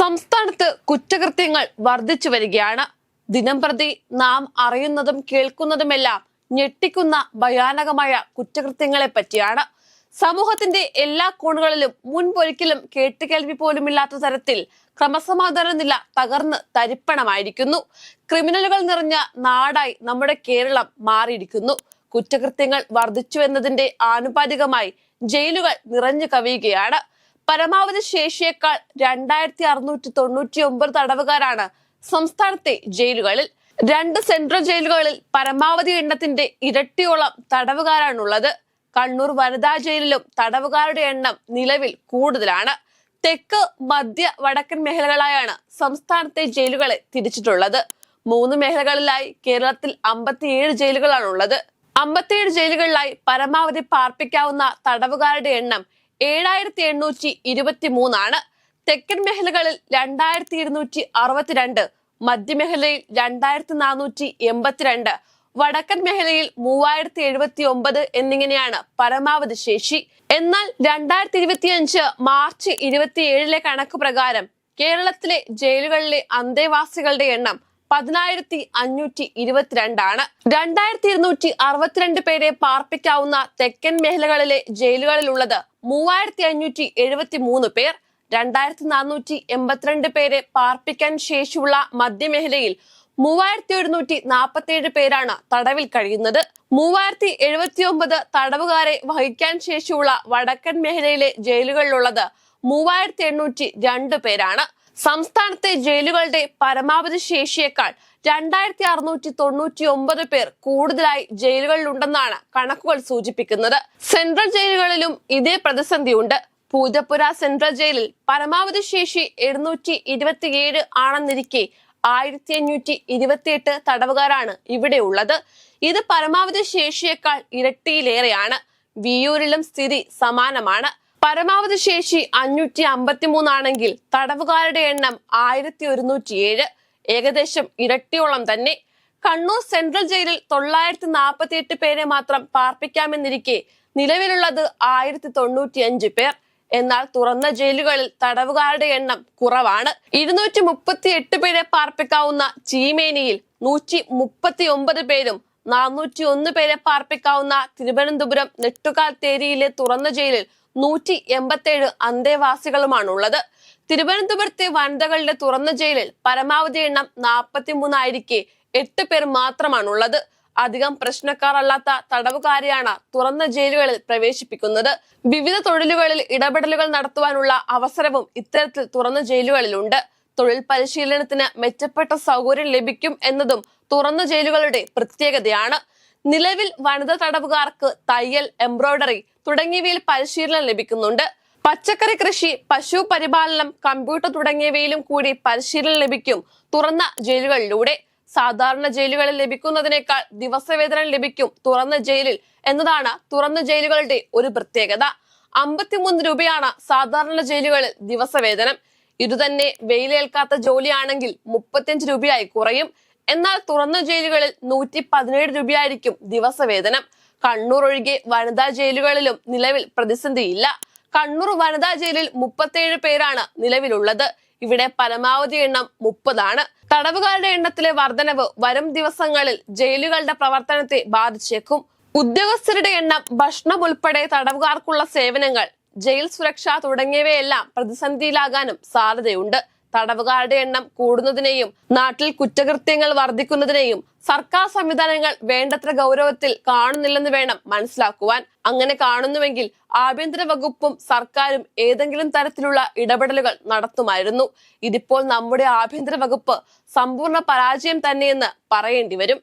സംസ്ഥാനത്ത് കുറ്റകൃത്യങ്ങൾ വർദ്ധിച്ചു വരികയാണ്. ദിനംപ്രതി നാം അറിയുന്നതും കേൾക്കുന്നതുമെല്ലാം ഞെട്ടിക്കുന്ന ഭയാനകമായ കുറ്റകൃത്യങ്ങളെ പറ്റിയാണ് സമൂഹത്തിന്റെ എല്ലാ കോണുകളിലും മുൻപൊരിക്കലും കേട്ടുകേൾവി പോലുമില്ലാത്ത തരത്തിൽ ക്രമസമാധാന നില തകർന്ന് തരിപ്പണമായിരിക്കുന്നു. ക്രിമിനലുകൾ നിറഞ്ഞ നാടായി നമ്മുടെ കേരളം മാറിയിരിക്കുന്നു. കുറ്റകൃത്യങ്ങൾ വർദ്ധിച്ചു എന്നതിന്റെ ആനുപാതികമായി ജയിലുകൾ നിറഞ്ഞു കവിയുകയാണ്. പരമാവധി ശേഷിയേക്കാൾ രണ്ടായിരത്തി അറുന്നൂറ്റി തൊണ്ണൂറ്റി ഒമ്പത് തടവുകാരാണ് സംസ്ഥാനത്തെ ജയിലുകളിൽ. രണ്ട് സെൻട്രൽ ജയിലുകളിൽ പരമാവധി എണ്ണത്തിന്റെ ഇരട്ടിയോളം തടവുകാരാണുള്ളത്. കണ്ണൂർ വനിതാ ജയിലിലും തടവുകാരുടെ എണ്ണം നിലവിൽ കൂടുതലാണ്. തെക്ക് മധ്യ വടക്കൻ മേഖലകളായാണ് സംസ്ഥാനത്തെ ജയിലുകളെ തിരിച്ചിട്ടുള്ളത്. മൂന്ന് മേഖലകളിലായി കേരളത്തിൽ അമ്പത്തിയേഴ് ജയിലുകളാണുള്ളത്. അമ്പത്തിയേഴ് ജയിലുകളിലായി പരമാവധി പാർപ്പിക്കാവുന്ന തടവുകാരുടെ എണ്ണം ഏഴായിരത്തി എണ്ണൂറ്റി ഇരുപത്തി മൂന്നാണ് തെക്കൻ മേഖലകളിൽ രണ്ടായിരത്തി ഇരുന്നൂറ്റി അറുപത്തിരണ്ട് മധ്യമേഖലയിൽ രണ്ടായിരത്തി നാനൂറ്റി എൺപത്തിരണ്ട് വടക്കൻ മേഖലയിൽ മൂവായിരത്തി എഴുപത്തി ഒമ്പത് എന്നിങ്ങനെയാണ് പരമാവധി ശേഷി. എന്നാൽ രണ്ടായിരത്തി ഇരുപത്തിയഞ്ച് മാർച്ച് ഇരുപത്തിയേഴിലെ കണക്ക് പ്രകാരം കേരളത്തിലെ ജയിലുകളിലെ അന്തേവാസികളുടെ എണ്ണം പതിനായിരത്തി അഞ്ഞൂറ്റി ഇരുപത്തിരണ്ടാണ് രണ്ടായിരത്തി ഇരുന്നൂറ്റി അറുപത്തിരണ്ട് പേരെ പാർപ്പിക്കാവുന്ന തെക്കൻ മേഖലകളിലെ ജയിലുകളിലുള്ളത് മൂവായിരത്തി അഞ്ഞൂറ്റി എഴുപത്തി മൂന്ന് പേർ രണ്ടായിരത്തി നാനൂറ്റി എൺപത്തിരണ്ട് പേരെ പാർപ്പിക്കാൻ ശേഷിയുള്ള മധ്യമേഖലയിൽ മൂവായിരത്തി ഒരുന്നൂറ്റി നാൽപ്പത്തിയേഴ് പേരാണ് തടവിൽ കഴിയുന്നത്. മൂവായിരത്തി എഴുപത്തി ഒമ്പത് തടവുകാരെ വഹിക്കാൻ ശേഷിയുള്ള വടക്കൻ മേഖലയിലെ ജയിലുകളിലുള്ളത് മൂവായിരത്തി എണ്ണൂറ്റി രണ്ട് പേരാണ്. സംസ്ഥാനത്തെ ജയിലുകളുടെ പരമാവധി ശേഷിയേക്കാൾ രണ്ടായിരത്തി അറുന്നൂറ്റി തൊണ്ണൂറ്റി ഒമ്പത് പേർ കൂടുതലായി ജയിലുകളിലുണ്ടെന്നാണ് കണക്കുകൾ സൂചിപ്പിക്കുന്നത്. സെൻട്രൽ ജയിലുകളിലും ഇതേ പ്രതിസന്ധിയുണ്ട്. പൂജപ്പുര സെൻട്രൽ ജയിലിൽ പരമാവധി ശേഷി എഴുന്നൂറ്റി ഇരുപത്തിയേഴ് ആണെന്നിരിക്കെ ആയിരത്തി അഞ്ഞൂറ്റി ഇരുപത്തിയെട്ട് തടവുകാരാണ് ഇവിടെ ഉള്ളത്. ഇത് പരമാവധി ശേഷിയേക്കാൾ ഇരട്ടിയിലേറെയാണ്. വിയൂരിലും സ്ഥിതി സമാനമാണ്. പരമാവധി ശേഷി അഞ്ഞൂറ്റി അമ്പത്തിമൂന്നാണെങ്കിൽ തടവുകാരുടെ എണ്ണം ആയിരത്തി ഒരുന്നൂറ്റി ഏഴ് ഏകദേശം ഇരട്ടിയോളം തന്നെ. കണ്ണൂർ സെൻട്രൽ ജയിലിൽ തൊള്ളായിരത്തി നാൽപ്പത്തി എട്ട് പേരെ മാത്രം പാർപ്പിക്കാമെന്നിരിക്കെ നിലവിലുള്ളത് ആയിരത്തി തൊണ്ണൂറ്റി അഞ്ച് പേർ. എന്നാൽ തുറന്ന ജയിലുകളിൽ തടവുകാരുടെ എണ്ണം കുറവാണ്. ഇരുന്നൂറ്റി മുപ്പത്തി എട്ട് പേരെ പാർപ്പിക്കാവുന്ന ചീമേനിയിൽ നൂറ്റി മുപ്പത്തി ഒമ്പത് പേരും നാനൂറ്റി ഒന്ന് പേരെ പാർപ്പിക്കാവുന്ന തിരുവനന്തപുരം നെട്ടുകാൽ തേരിയിലെ തുറന്ന ജയിലിൽ നൂറ്റി എൺപത്തേഴ് അന്തേവാസികളുമാണുള്ളത്. തിരുവനന്തപുരത്തെ വനിതകളുടെ തുറന്ന ജയിലിൽ പരമാവധി എണ്ണം നാൽപ്പത്തി മൂന്നായിരിക്കെ എട്ട് പേർ മാത്രമാണ് ഉള്ളത് അധികം പ്രശ്നക്കാർ അല്ലാത്ത തടവുകാരെയാണ് തുറന്ന ജയിലുകളിൽ പ്രവേശിപ്പിക്കുന്നത്. വിവിധ തൊഴിലുകളിൽ ഇടപെടലുകൾ നടത്തുവാനുള്ള അവസരവും ഇത്തരത്തിൽ തുറന്ന ജയിലുകളിലുണ്ട്. തൊഴിൽ പരിശീലനത്തിന് മെച്ചപ്പെട്ട സൗകര്യം ലഭിക്കും എന്നതും തുറന്ന ജയിലുകളുടെ പ്രത്യേകതയാണ്. നിലവിൽ വനിതാ തടവുകാർക്ക് തയ്യൽ എംബ്രോയിഡറി തുടങ്ങിയവയിൽ പരിശീലനം ലഭിക്കുന്നുണ്ട്. പച്ചക്കറി കൃഷി പശു പരിപാലനം കമ്പ്യൂട്ടർ തുടങ്ങിയവയിലും കൂടി പരിശീലനം ലഭിക്കും. തുറന്ന ജയിലുകളിലൂടെ സാധാരണ ജയിലുകളിൽ ലഭിക്കുന്നതിനേക്കാൾ ദിവസവേതനം ലഭിക്കും തുറന്ന ജയിലിൽ എന്നതാണ് തുറന്ന ജയിലുകളുടെ ഒരു പ്രത്യേകത. അമ്പത്തിമൂന്ന് രൂപയാണ് സാധാരണ ജയിലുകളിൽ ദിവസവേതനം. ഇതുതന്നെ വെയിലേൽക്കാത്ത ജോലിയാണെങ്കിൽ മുപ്പത്തിയഞ്ച് രൂപയായി കുറയും. എന്നാൽ തുറന്ന ജയിലുകളിൽ നൂറ്റി പതിനേഴ് രൂപയായിരിക്കും ദിവസവേതനം. കണ്ണൂർ ഒഴികെ വനിതാ ജയിലുകളിലും നിലവിൽ പ്രതിസന്ധിയില്ല. കണ്ണൂർ വനിതാ ജയിലിൽ മുപ്പത്തേഴ് പേരാണ് നിലവിലുള്ളത്. ഇവിടെ പരമാവധി എണ്ണം മുപ്പതാണ്. തടവുകാരുടെ എണ്ണത്തിലെ വർധനവ് വരും ദിവസങ്ങളിൽ ജയിലുകളുടെ പ്രവർത്തനത്തെ ബാധിച്ചേക്കും. ഉദ്യോഗസ്ഥരുടെ എണ്ണം ഭക്ഷണം ഉൾപ്പെടെ തടവുകാർക്കുള്ള സേവനങ്ങൾ ജയിൽ സുരക്ഷ തുടങ്ങിയവയെല്ലാം പ്രതിസന്ധിയിലാകാനും സാധ്യതയുണ്ട്. തടവുകാരുടെ എണ്ണം കൂടുന്നതിനെയും നാട്ടിൽ കുറ്റകൃത്യങ്ങൾ വർദ്ധിക്കുന്നതിനെയും സർക്കാർ സംവിധാനങ്ങൾ വേണ്ടത്ര ഗൗരവത്തിൽ കാണുന്നില്ലെന്ന് വേണം മനസ്സിലാക്കുവാൻ. അങ്ങനെ കാണുന്നുവെങ്കിൽ ആഭ്യന്തര വകുപ്പും സർക്കാരും ഏതെങ്കിലും തരത്തിലുള്ള ഇടപെടലുകൾ നടത്തുമായിരുന്നു. ഇതിപ്പോൾ നമ്മുടെ ആഭ്യന്തര വകുപ്പ് സമ്പൂർണ പരാജയം തന്നെയെന്ന് പറയേണ്ടി വരും.